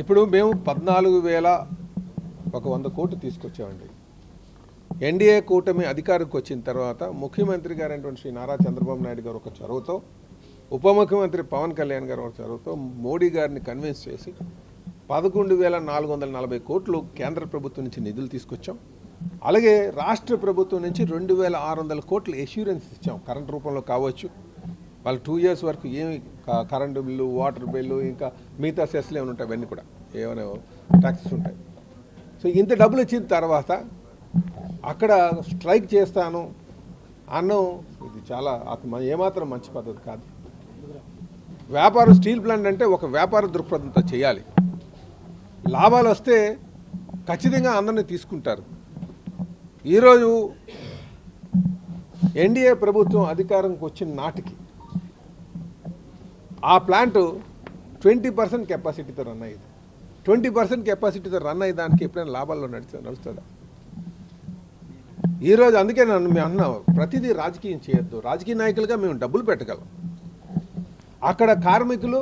ఇప్పుడు మేము పద్నాలుగు వేల ఒక వంద కోట్లు తీసుకొచ్చామండి. ఎన్డీఏ కూటమి అధికారికి వచ్చిన తర్వాత ముఖ్యమంత్రి గారైనటువంటి శ్రీ నారా చంద్రబాబు నాయుడు గారు ఒక చొరవతో ఉప ముఖ్యమంత్రి పవన్ కళ్యాణ్ గారు ఒక చొరవతో మోడీ గారిని కన్విన్స్ చేసి పదకొండు వేల నాలుగు వందల నలభై కోట్లు కేంద్ర ప్రభుత్వం నుంచి నిధులు తీసుకొచ్చాం. అలాగే రాష్ట్ర ప్రభుత్వం నుంచి రెండు వేల ఆరు వందల కోట్లు ఎష్యూరెన్స్ ఇచ్చాం. కరెంట్ రూపంలో కావచ్చు వాళ్ళు టూ ఇయర్స్ వరకు ఏమి క- కరెంటు బిల్లు వాటర్ బిల్లు ఇంకా మిగతా సెస్లు ఏమైనా ఉంటాయి? అవన్నీ కూడా. ఏమైనా ట్యాక్సెస్ ఉంటాయి. సో ఇంత డబ్బులు ఇచ్చిన తర్వాత అక్కడ స్ట్రైక్ చేస్తాను అన్నం ఇది చాలా అది ఏమాత్రం మంచి పద్ధతి కాదు. వ్యాపారం స్టీల్ ప్లాంట్ అంటే ఒక వ్యాపార దృక్పథంతో చేయాలి. లాభాలు వస్తే ఖచ్చితంగా అందరినీ తీసుకుంటారు. ఈరోజు ఎన్డీఏ ప్రభుత్వం అధికారంకి వచ్చిన నాటికి ఆ ప్లాంట్ ట్వంటీ పర్సెంట్ కెపాసిటీతో రన్ అయ్యేది. ట్వంటీ పర్సెంట్ కెపాసిటీతో రన్ అయ్యే దానికి ఎప్పుడైనా లాభాల్లో నడుచు నడుస్తుందా? ఈరోజు అందుకే నన్ను మేము అన్నాం ప్రతిదీ రాజకీయం చేయొద్దు. రాజకీయ నాయకులుగా మేము డబ్బులు పెట్టగలం. అక్కడ కార్మికులు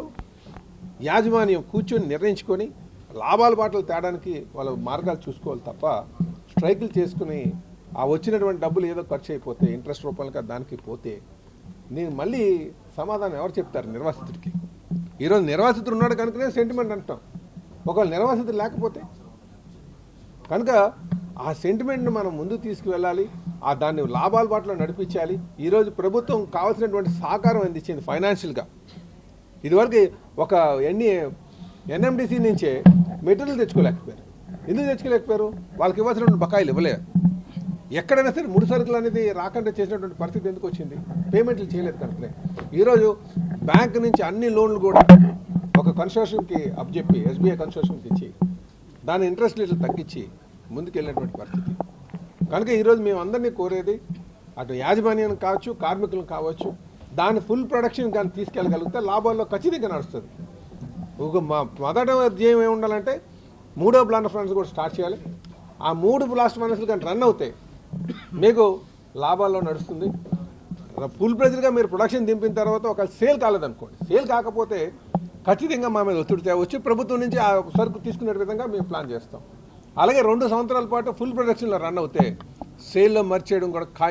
యాజమాన్యం కూర్చొని నిర్ణయించుకొని లాభాల బాటలు తేడానికి వాళ్ళ మార్గాలు చూసుకోవాలి తప్ప స్ట్రైకులు చేసుకుని ఆ వచ్చినటువంటి డబ్బులు ఏదో ఖర్చు అయిపోతే ఇంట్రెస్ట్ రూపంలో దానికి పోతే నేను మళ్ళీ సమాధానం ఎవరు చెప్తారు నిర్వాసితుడికి? ఈరోజు నిర్వాసితుడు ఉన్నాడు కనుకనే సెంటిమెంట్ అంటాం. ఒకవేళ నిర్వాసితుడు లేకపోతే? కనుక ఆ సెంటిమెంట్ని మనం ముందు తీసుకువెళ్ళాలి ఆ దాన్ని లాభాల బాటలో నడిపించాలి. ఈరోజు ప్రభుత్వం కావాల్సినటువంటి సహకారం అందించింది ఫైనాన్షియల్గా ఇదివరకు ఒక ఎన్ని ఎన్ఎండిసి నుంచే మెటీరియల్ తెచ్చుకోలేకపోయారు. ఎందుకు తెచ్చుకోలేకపోయారు? వాళ్ళకి ఇవ్వాల్సినటువంటి బకాయిలు ఇవ్వలేదు. ఎక్కడైనా సరే ముడి సరుకులు అనేది రాకుండా చేసినటువంటి పరిస్థితి ఎందుకు వచ్చింది? పేమెంట్లు చేయలేదు కనుకనే ఈరోజు బ్యాంక్ నుంచి అన్ని లోన్లు కూడా ఒక కన్స్ట్రక్షన్కి అప్పచెప్పి ఎస్బీఐ కన్స్ట్రక్షన్కి ఇచ్చి దాని ఇంట్రెస్ట్ రేట్లు తగ్గించి ముందుకెళ్ళినటువంటి పరిస్థితి. కనుక ఈరోజు మేము అందరినీ కోరేది అటు యాజమాన్యం కావచ్చు కార్మికులు కావచ్చు దాని ఫుల్ ప్రొడక్షన్ కానీ తీసుకెళ్ళగలిగితే లాభాల్లో ఖచ్చితంగా నడుస్తుంది. ఒక మా మొదట ధ్యేయం ఏమి ఉండాలంటే మూడో బ్లాస్ట్ ఫండ్స్ కూడా స్టార్ట్ చేయాలి. ఆ మూడు బ్లాస్ట్ ఫండ్స్ కానీ రన్ అవుతాయి. మీకు లాభాల్లో నడుస్తుంది. ఫుల్ ప్రెజర్గా మీరు ప్రొడక్షన్ దింపిన తర్వాత ఒక సేల్ కాలేదనుకోండి. సేల్ కాకపోతే ఖచ్చితంగా మా మీద ఒత్తిడి తేవచ్చు ప్రభుత్వం నుంచి ఆ సరుకు తీసుకునే విధంగా మేము ప్లాన్ చేస్తాం. అలాగే రెండు సంవత్సరాల పాటు ఫుల్ ప్రొడక్షన్లో రన్ అవుతే సేల్లో మర్చేయడం కూడా